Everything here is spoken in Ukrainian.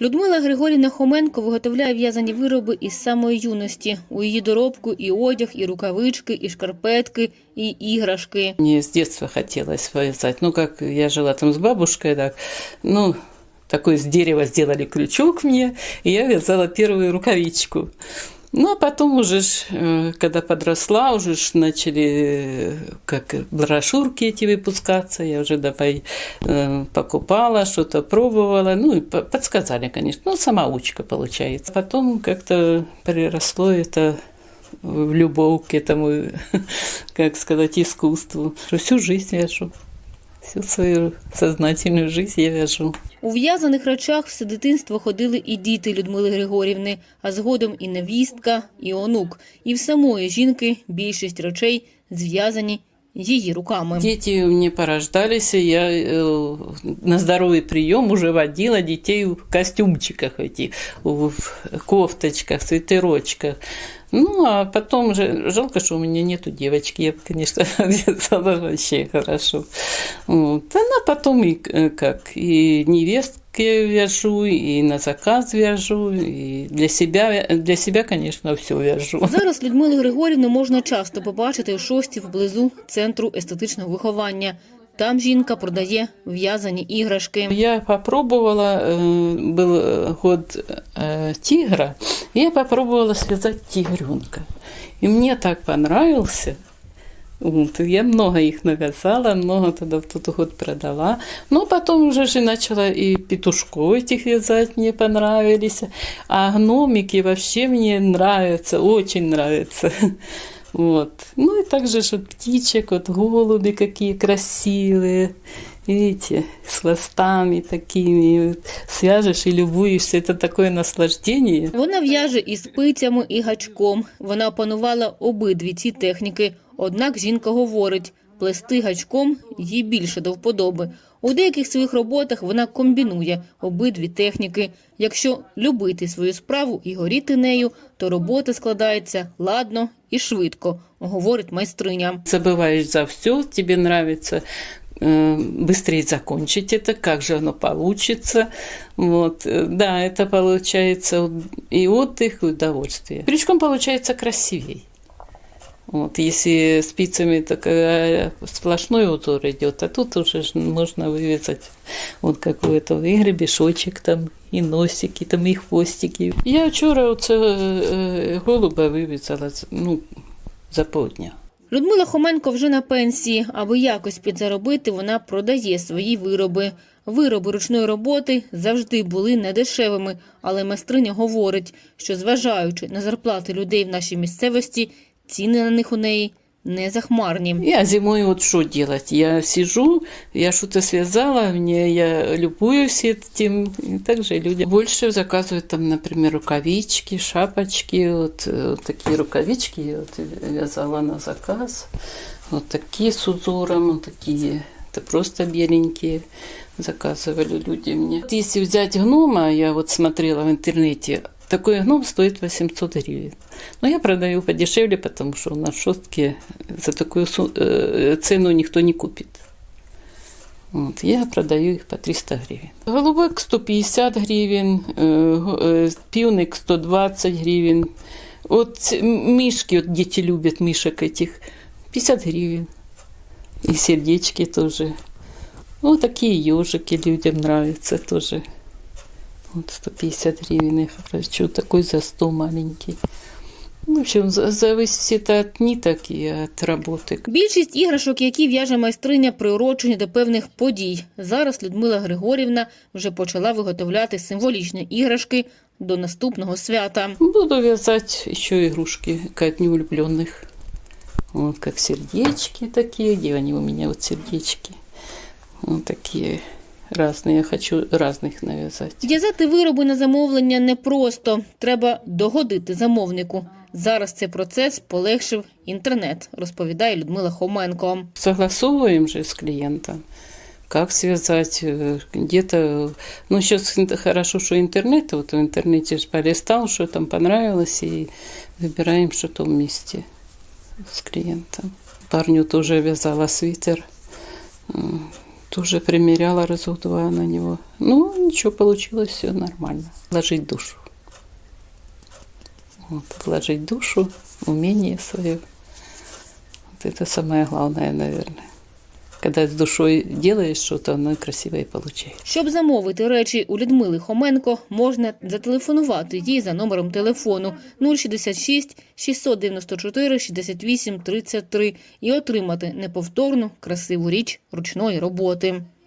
Людмила Григорівна Хоменко виготовляє в'язані вироби із самої юності. У її доробку і одяг, і рукавички, і шкарпетки, і іграшки. Мені з детства хотілося в'язати. Ну, как я жила там з бабушкою, так, ну, такой з дерева сделали крючок мені, і я вязала первую рукавичку. Ну, а потом уже, э, когда подросла, уже начали как брошюрки эти выпускаться, я уже давай э, покупала, что-то пробовала, ну, и по- подсказали, конечно, ну, самоучка получается. Потом как-то переросло это в любовь к этому, как сказать, искусству. Всю жизнь вяжу. Всю свою сознательную жизнь я вяжу. У в'язаних речах все дитинство ходили і діти Людмили Григорівни, а згодом і невістка, і онук. І в самої жінки більшість речей зв'язані її руками. Дети у меня порождались, и я э, на здоровый прием уже водила детей в костюмчиках этих, в кофточках, свитерочках. Ну, а потом же, жалко, что у меня нету девочки, я конечно, вязала вообще хорошо. Вот. Она потом и э, как, и невестке вяжу, и на заказ вяжу, и для себя, для себя, конечно, все вяжу. Зараз Людмилу Григорівну можна часто побачити у шості поблизу центру естетичного виховання. Там жінка продає в'язані іграшки. Я попробовала, э, был э, год э, тигра, и я попробовала связать тигренка. И мне так понравился. Вот, и я много их навязала, много тогда в тот год продала. Но потом уже же начала и петушков этих вязать, мне понравились. А гномики вообще мне нравятся, очень нравятся. Вот. Ну и также же вот птичек, вот голуби какие красивые. Видите, с хвостами такими. Вот Свяжешь и любуешься. Это такое наслаждение. Вона в'яже і спицями, і гачком. Вона опанувала обидві ці техніки. Однак жінка говорить, плести гачком їй більше до вподоби. У деяких своїх роботах вона комбінує обидві техніки. Якщо любити свою справу і горіти нею, то робота складається ладно і швидко, говорить майстриня. Забываешь за все, тебе нравится э, быстрее закончить это, как же оно получится. Вот. э, Да, это получается и отдых, и удовольствие. Крючком получается красивей. Вот, если спицами такая сплошной узор идет, а тут уже можно вывязать вот какой-то и там, и носики, там, и хвостики. Я вчора оце е, голуба вивізала, ну, за півдня. Людмила Хоменко вже на пенсії. Аби якось підзаробити, вона продає свої вироби. Вироби ручної роботи завжди були недешевими, але майстриня говорить, що зважаючи на зарплати людей в нашій місцевості, ціни на них у неї не захмарні. Я зимой вот что делать? Я сижу, я что-то связала, мне я любуюсь этим, и также люди больше заказывают там, например, рукавички, шапочки, вот, э, вот такие рукавички я вот вязала на заказ, вот такие с узором, вот такие, это просто беленькие заказывали люди мне. Если взять гнома, я вот смотрела в интернете, такой гном стоит 800 гривен. Но я продаю подешевле, потому что у нас в шостке за такую су- э, цену никто не купит. Вот, я продаю их по 300 гривен. Голубок 150 гривен, э, го- э, пивник 120 гривен. Вот ц- м- мишки, вот дети любят мишек этих, 50 гривен. И сердечки тоже. Вот такие ежики людям нравятся тоже. Вот 150 гривен я хочу, такой за 100 маленький. В общем, за- зависит от ниток и от работы. Більшість іграшок, які в'яже майстриня, приурочені до певних подій. Зараз Людмила Григорівна вже почала виготовляти символічні іграшки до наступного свята. Буду вязать еще игрушки ко дню влюбленных. Вот как сердечки такие. Где они у меня? Вот сердечки. Вот такие разные. Я хочу разных навязать. В'язати вироби на замовлення непросто. Треба догодити замовнику. Зараз цей процес полегшив інтернет, розповідає Людмила Хоменко. Согласовываем же с клиентом, как связать, э, где-то... Ну, сейчас хорошо, что интернет, вот в интернете же полистал, что там понравилось, и выбираем что-то вместе с клиентом. Парню тоже вязала свитер, м, Тоже примеряла разок два на него. Ну, ничего, получилось все нормально. Вложить душу. Вот, вложить душу, умение свое. Вот это самое главное, наверное. Когда с душой делаешь что-то, оно и красиво и получается. Щоб замовити речі у Людмили Хоменко, можна зателефонувати їй за номером телефону 066 694 68 33 і отримати неповторну красиву річ ручної роботи.